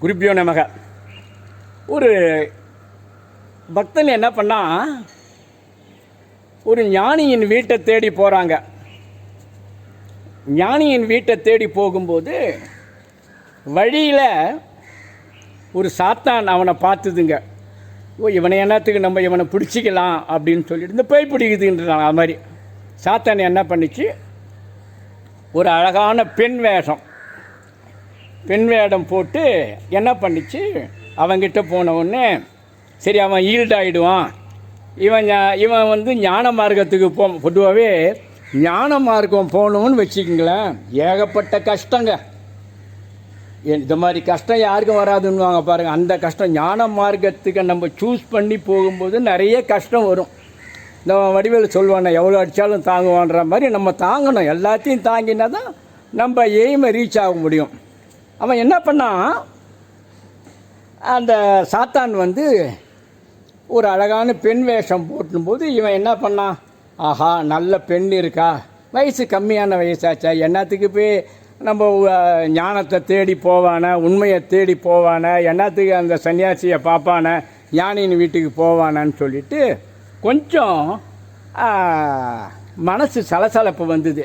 குருப்பியோ நமக. ஒரு பக்தன் என்ன பண்ணால் ஒரு ஞானியின் வீட்டை தேடி போகிறாங்க ஞானியின் வீட்டை தேடி போகும்போது வழியில் ஒரு சாத்தான் அவனை பார்த்துதுங்க. ஓ இவனை என்னத்துக்கு நம்ம இவனை பிடிச்சிக்கலாம் அப்படின்னு சொல்லிட்டு இந்த பேய் பிடிக்குதுன்றான் அது மாதிரி. சாத்தான் என்ன பண்ணிச்சு? ஒரு அழகான பெண் வேஷம். பெண் வேடம் போட்டு என்ன பண்ணிச்சு? அவங்கிட்ட போன உடனே சரி அவன் ஈல்டாயிடுவான் இவன் இவன் வந்து ஞான மார்க்கத்துக்கு போ பொதுவாகவே ஞான மார்க்கம் போகணும்னு வச்சுக்கிங்களேன். ஏகப்பட்ட கஷ்டங்க. இந்த மாதிரி கஷ்டம் யாருக்கும் வராதுன்னுவாங்க பாருங்கள் அந்த கஷ்டம் ஞான மார்க்கத்துக்கு நம்ம சூஸ் பண்ணி போகும்போது நிறைய கஷ்டம் வரும். இந்த வடிவேல் சொல்லுவானே எவ்வளோ அடித்தாலும் தாங்குவான்ற மாதிரி நம்ம தாங்கணும். எல்லாத்தையும் தாங்கினா தான் நம்ம எய்மை ரீச் ஆக முடியும். அவன் என்ன பண்ணான் அந்த சாத்தான் வந்து ஒரு அழகான பெண் வேஷம் போட்டும்போது இவன் என்ன பண்ணான் ஆஹா நல்ல பெண் இருக்கா? வயசு கம்மியான வயசாச்சா? என்னத்துக்கு போய் நம்ம ஞானத்தை தேடி போவானே உண்மையை தேடி போவானே என்னத்துக்கு அந்த சன்னியாசியை பார்ப்பானே ஞானியின் வீட்டுக்கு போவானான்னு சொல்லிட்டு கொஞ்சம் மனசு சலசலப்பு வந்தது.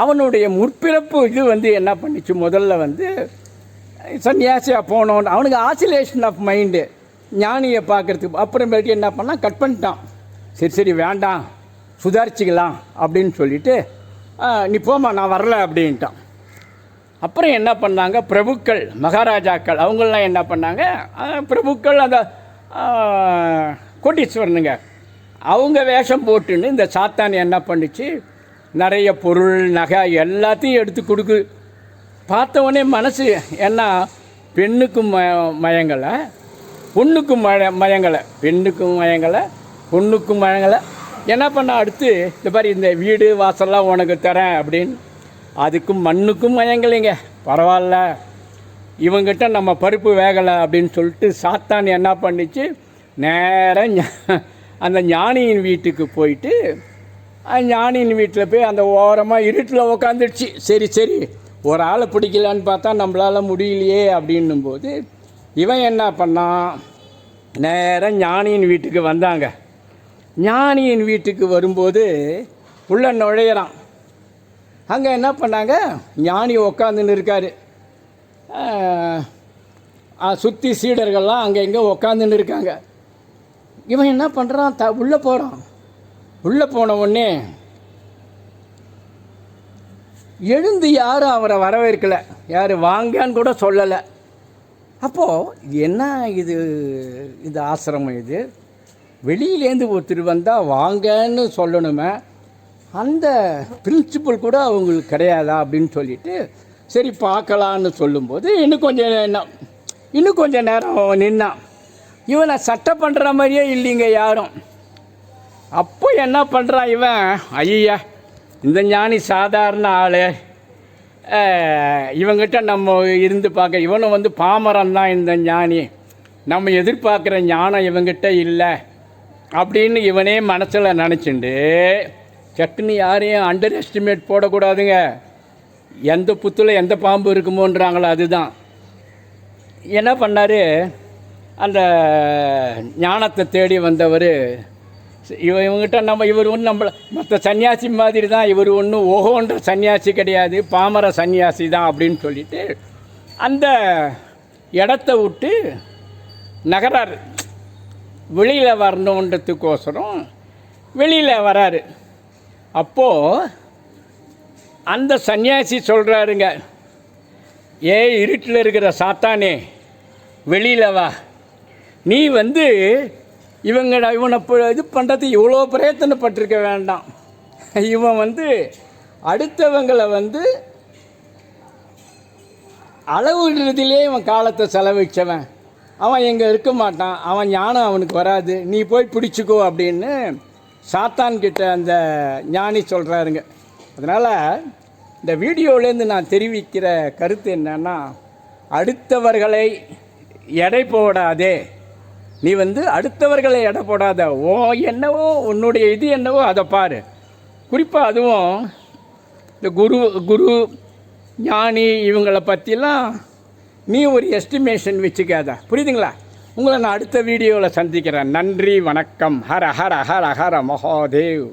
அவனுடைய முற்பிறப்பு இது வந்து என்ன பண்ணிச்சு? முதல்ல வந்து சன்னியாசியாக போனோன்னு அவனுக்கு ஆசிலேஷன் ஆஃப் மைண்டு ஞானியை பார்க்கறதுக்கு அப்புறமேட்டு என்ன பண்ணால் கட் பண்ணிட்டான். சரி சரி வேண்டாம் சுதாரிச்சுக்கலாம் அப்படின்னு சொல்லிட்டு நீ போம்மா நான் வரல அப்படின்ட்டான். அப்புறம் என்ன பண்ணாங்க? பிரபுக்கள் மகாராஜாக்கள் அவங்களாம் என்ன பண்ணாங்க? பிரபுக்கள் அந்த கோட்டீஸ்வரனுங்க அவங்க வேஷம் போட்டுன்னு இந்த சாத்தான் என்ன பண்ணுச்சு? நிறைய பொருள் நகை எல்லாத்தையும் எடுத்து கொடுக்கு. பார்த்தவொடனே மனசு என்ன? பெண்ணுக்கும் ம மயங்கலை பொண்ணுக்கும் மய மயங்கலை பெண்ணுக்கும் மயங்கலை பொண்ணுக்கும் மயங்கலை. என்ன பண்ண அடுத்து இந்த மாதிரி இந்த வீடு வாசல்லாம் உனக்கு தரேன் அப்படின்னு. அதுக்கும் மண்ணுக்கும் மயங்கலைங்க. பரவாயில்ல. இவங்கிட்ட நம்ம பருப்பு வேகலை அப்படின்னு சொல்லிட்டு சாத்தான் என்ன பண்ணிச்சு? நேராக அந்த ஞானியின் வீட்டுக்கு போயிட்டு ஞானியின் வீட்டில் போய் அந்த ஓரமாக இருட்டில் உக்காந்துடுச்சு. சரி சரி ஒரு ஆளை பிடிக்கலான்னு பார்த்தா நம்மளால் முடியலையே அப்படின்னும்போது இவன் என்ன பண்ணான் நேராக ஞானியின் வீட்டுக்கு வந்தாங்க. ஞானியின் வீட்டுக்கு வரும்போது உள்ள நுழையிறான். அங்கே என்ன பண்ணாங்க? ஞானி உக்காந்துன்னு இருக்காரு. சுற்றி சீடர்கள்லாம் அங்கே இங்கே உக்காந்துன்னு இருக்காங்க. இவன் என்ன பண்ணுறான் த உள்ளே போகிறான் உள்ளே போன உடனே எழுந்து யாரும் அவரை வரவேற்கலை. யார் வாங்கன்னு கூட சொல்லலை. அப்போது என்ன இது இது ஆசிரமம் இது? வெளியிலேருந்து ஒருத்தர் வந்தால் வாங்கன்னு சொல்லணுமே. அந்த பிரின்சிபல் கூட அவங்களுக்கு கிடையாதா அப்படின்னு சொல்லிட்டு சரி பார்க்கலான்னு சொல்லும்போது இன்னும் கொஞ்சம் நேரம் இன்னும் கொஞ்சம் நேரம் அவன் நின்னான். இவனை சட்டை பண்ணுற மாதிரியே இல்லைங்க யாரும். அப்போ என்ன பண்ணுறான் இவன்? ஐயா இந்த ஞானி சாதாரண ஆள். இவங்கிட்ட நம்ம இருந்து பார்க்க இவனும் வந்து பாமரன் தான் இந்த ஞானி. நம்ம எதிர்பார்க்குற ஞானம் இவங்கிட்ட இல்லை. அப்படின்னு இவனே மனசில் நினச்சிண்டு சட்டுன்னு யாரையும் அண்டர் எஸ்டிமேட் போடக்கூடாதுங்க. எந்த புத்தில் எந்த பாம்பு இருக்குமோன்றாங்களோ அதுதான். என்ன பண்ணார்? அந்த ஞானத்தை தேடி வந்தவர் இவ இவங்ககிட்ட நம்ம இவர் ஒன்றும் நம்மளை மற்ற சன்னியாசி மாதிரி தான் இவர் ஒன்றும் ஓகோன்ற சன்னியாசி கிடையாது பாமர சன்னியாசி தான் அப்படின்னு சொல்லிட்டு அந்த இடத்த விட்டு நகராரு. வெளியில் வரணுன்றதுக்கோசரம் வெளியில் வராரு. அப்போது அந்த சன்னியாசி சொல்கிறாருங்க ஏ இருட்டில் இருக்கிற சாத்தானே வெளியில் வா. நீ வந்து இவங்க இவனை இது பண்ணுறது இவ்வளோ பிரயத்தனப்பட்டிருக்க வேண்டாம். இவன் வந்து அடுத்தவங்களை வந்து அளவுன்றதிலே இவன் காலத்தை செலவிச்சவன் அவன் எங்கே இருக்க மாட்டான் அவன் ஞானம் அவனுக்கு வராது. நீ போய் பிடிச்சிக்கோ அப்படின்னு சாத்தான்கிட்ட அந்த ஞானி சொல்கிறாருங்க அதனால் இந்த வீடியோலேருந்து நான் தெரிவிக்கிற கருத்து என்னென்னா அடுத்தவர்களை எடை போடாதே. நீ வந்து அடுத்தவர்களை எடை போடாத. ஓ என்னவோ உன்னுடைய இது என்னவோ அதை பாரு. குறிப்பாக அதுவும் இந்த குரு குரு ஞானி இவங்களை பற்றிலாம் நீ ஒரு எஸ்டிமேஷன் வச்சுக்காத. புரியுதுங்களா? உங்களை நான் அடுத்த வீடியோவில் சந்திக்கிறேன். நன்றி வணக்கம். ஹர ஹர ஹர ஹர மகாதேவ்.